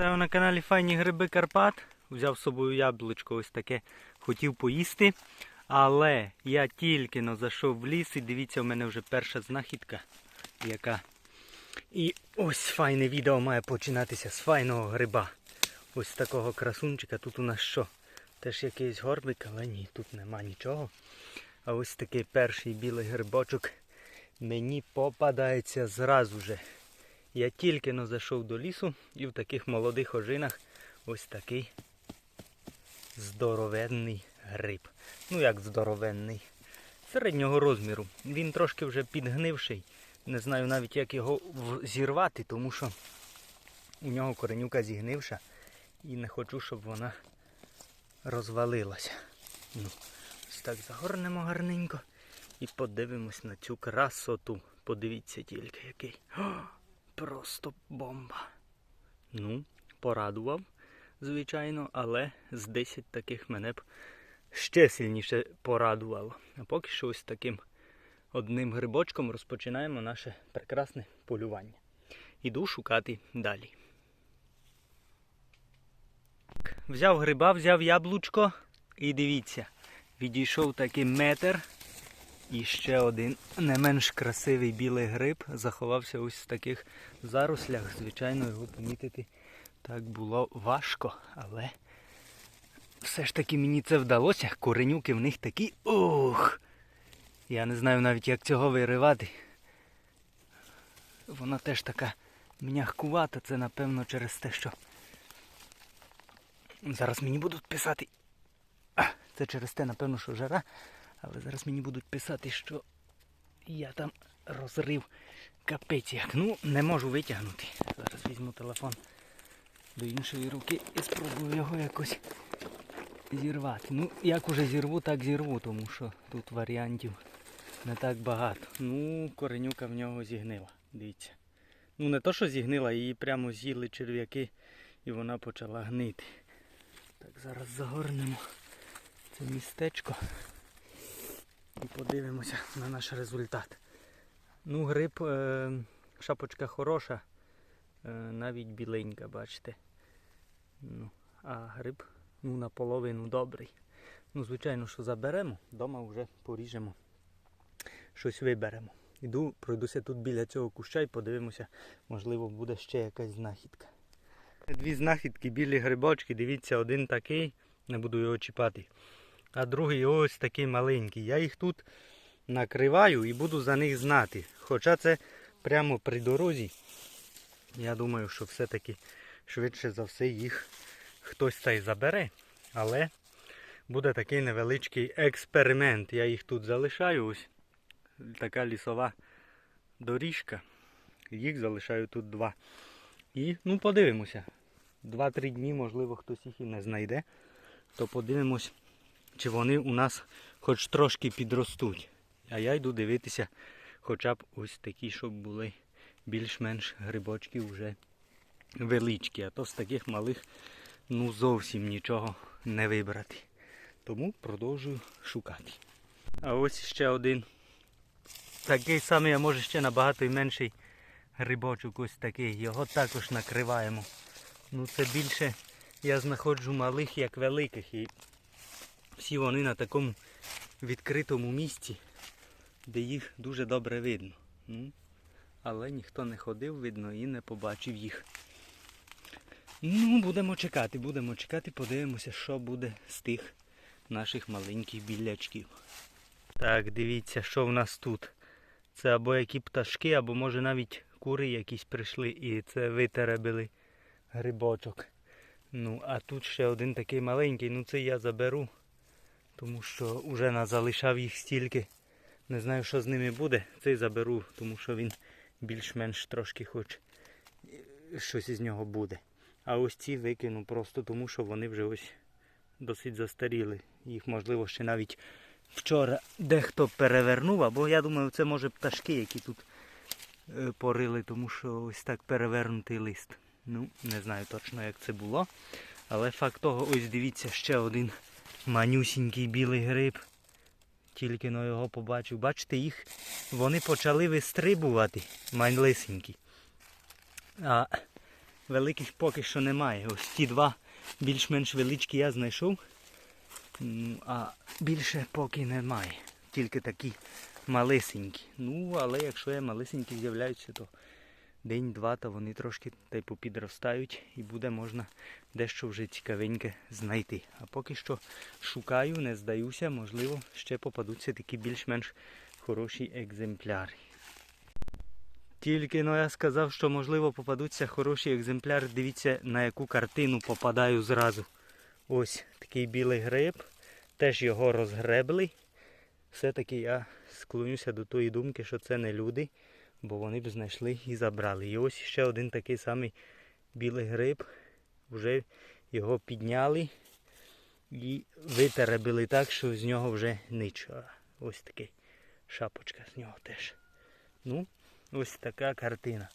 Вітаю на каналі Файні Гриби Карпат. Взяв з собою яблучко ось таке, хотів поїсти. Але я тільки но зайшов в ліс і дивіться, у мене вже перша знахідка. Яка. І ось файне відео має починатися з файного гриба. Ось такого красунчика. Тут у нас що? Теж якийсь горбик, але ні, тут нема нічого. А ось такий перший білий грибочок мені попадається зразу же. Я тільки но зайшов до лісу і в таких молодих ожинах ось такий здоровенний гриб. Ну як здоровенний. Середнього розміру. Він трошки вже підгнивший. Не знаю навіть як його зірвати, тому що у нього коренюка зігнивша і не хочу, щоб вона розвалилася. Ну, ось так загорнемо гарненько і подивимось на цю красоту. Подивіться тільки який. Просто бомба. Ну, порадував, звичайно, але з 10 таких мене б ще сильніше порадувало. А поки що ось таким одним грибочком розпочинаємо наше прекрасне полювання. Іду шукати далі. Взяв гриба, взяв яблучко і дивіться, відійшов такий метр. І ще один не менш красивий білий гриб заховався ось в таких зарослях. Звичайно, його помітити так було важко, але все ж таки мені це вдалося. Коренюки в них такі. Ух! Я не знаю навіть як цього виривати. Вона теж така м'ягкувата, це напевно через те, що зараз мені будуть писати. Це через те, напевно, що жара. Але зараз мені будуть писати, що я там розрив капець як. Ну, не можу витягнути. Зараз візьму телефон до іншої руки і спробую його якось зірвати. Ну, як уже зірву, так зірву, тому що тут варіантів не так багато. Ну, коренюка в нього зігнила. Дивіться. Ну не то, що зігнила, її прямо з'їли черв'яки і вона почала гнити. Так, зараз загорнемо це містечко і подивимося на наш результат. Ну, гриб, е, шапочка хороша, е, навіть біленька, бачите. Ну, а гриб ну, наполовину добрий. Ну, звичайно, що заберемо, вдома вже поріжемо, щось виберемо. Іду, пройдуся тут біля цього куща і подивимося, можливо, буде ще якась знахідка. Дві знахідки, білі грибочки, дивіться, один такий, не буду його чіпати а другий ось такий маленький. Я їх тут накриваю і буду за них знати. Хоча це прямо при дорозі. Я думаю, що все-таки швидше за все їх хтось та й забере. Але буде такий невеличкий експеримент. Я їх тут залишаю. Ось така лісова доріжка. Їх залишаю тут два. І ну подивимося. Два-три дні, можливо, хтось їх і не знайде. То подивимось чи вони у нас хоч трошки підростуть. А я йду дивитися хоча б ось такі, щоб були більш-менш грибочки вже величкі. А то з таких малих ну зовсім нічого не вибрати. Тому продовжую шукати. А ось ще один. Такий самий, а може ще набагато й менший грибочок ось такий. Його також накриваємо. Ну це більше я знаходжу малих як великих. І всі вони на такому відкритому місці, де їх дуже добре видно. Ну, але ніхто не ходив, видно, і не побачив їх. Ну, будемо чекати, будемо чекати, подивимося, що буде з тих наших маленьких білячків. Так, дивіться, що в нас тут. Це або які пташки, або може навіть кури якісь прийшли і це витеребили грибочок. Ну, а тут ще один такий маленький, ну це я заберу тому що вже назалишав їх стільки. Не знаю, що з ними буде. Цей заберу, тому що він більш-менш трошки хоч е, щось із нього буде. А ось ці викину просто тому, що вони вже ось досить застаріли. Їх можливо ще навіть вчора дехто перевернув, або я думаю, це може пташки, які тут е, порили, тому що ось так перевернутий лист. Ну, не знаю точно, як це було. Але факт того, ось дивіться, ще один манюсінький білий гриб. Тільки но його побачив. Бачите, їх вони почали вистрибувати, манлисенькі. А великих поки що немає. Ось ті два більш-менш величкі я знайшов. А більше поки немає. Тільки такі малесенькі. Ну, але якщо є малесенькі з'являються, то день-два, то вони трошки та й попідростають і буде можна дещо вже цікавеньке знайти. А поки що шукаю, не здаюся, можливо, ще попадуться такі більш-менш хороші екземпляри. Тільки ну, я сказав, що можливо попадуться хороші екземпляри. Дивіться, на яку картину попадаю зразу. Ось такий білий гриб. Теж його розгребли. Все-таки я склонюся до тої думки, що це не люди, бо вони б знайшли і забрали. І ось ще один такий самий білий гриб. Вже його підняли і витеребили так, що з нього вже нічого. Ось такий шапочка з нього теж. Ну, ось така картина.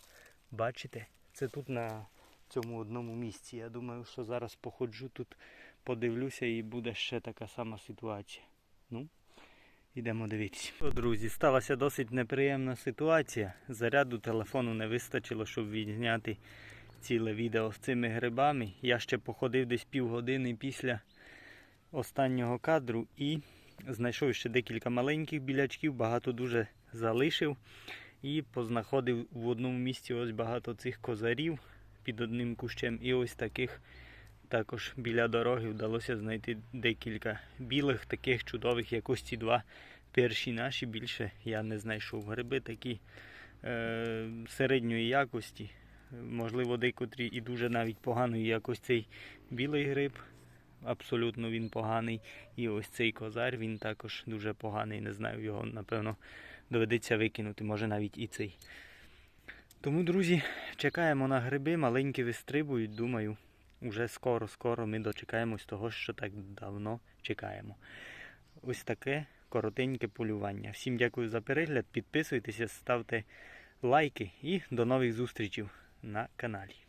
Бачите? Це тут на цьому одному місці. Я думаю, що зараз походжу тут, подивлюся і буде ще така сама ситуація. Ну, Йдемо дивитися. Друзі, сталася досить неприємна ситуація. Заряду телефону не вистачило, щоб відзняти ціле відео з цими грибами. Я ще походив десь півгодини після останнього кадру і знайшов ще декілька маленьких білячків, багато дуже залишив. І познаходив в одному місці ось багато цих козарів під одним кущем. І ось таких також біля дороги вдалося знайти декілька білих, таких чудових, як ось ці два перші наші. Більше я не знайшов. Гриби такі е, середньої якості. Можливо, декотрі і дуже навіть поганої, як ось цей білий гриб. Абсолютно він поганий. І ось цей козар, він також дуже поганий. Не знаю, його, напевно, доведеться викинути, може навіть і цей. Тому, друзі, чекаємо на гриби, маленькі вистрибують, думаю, уже скоро-скоро ми дочекаємось того, що так давно чекаємо. Ось таке коротеньке полювання. Всім дякую за перегляд, підписуйтеся, ставте лайки і до нових зустрічей на каналі.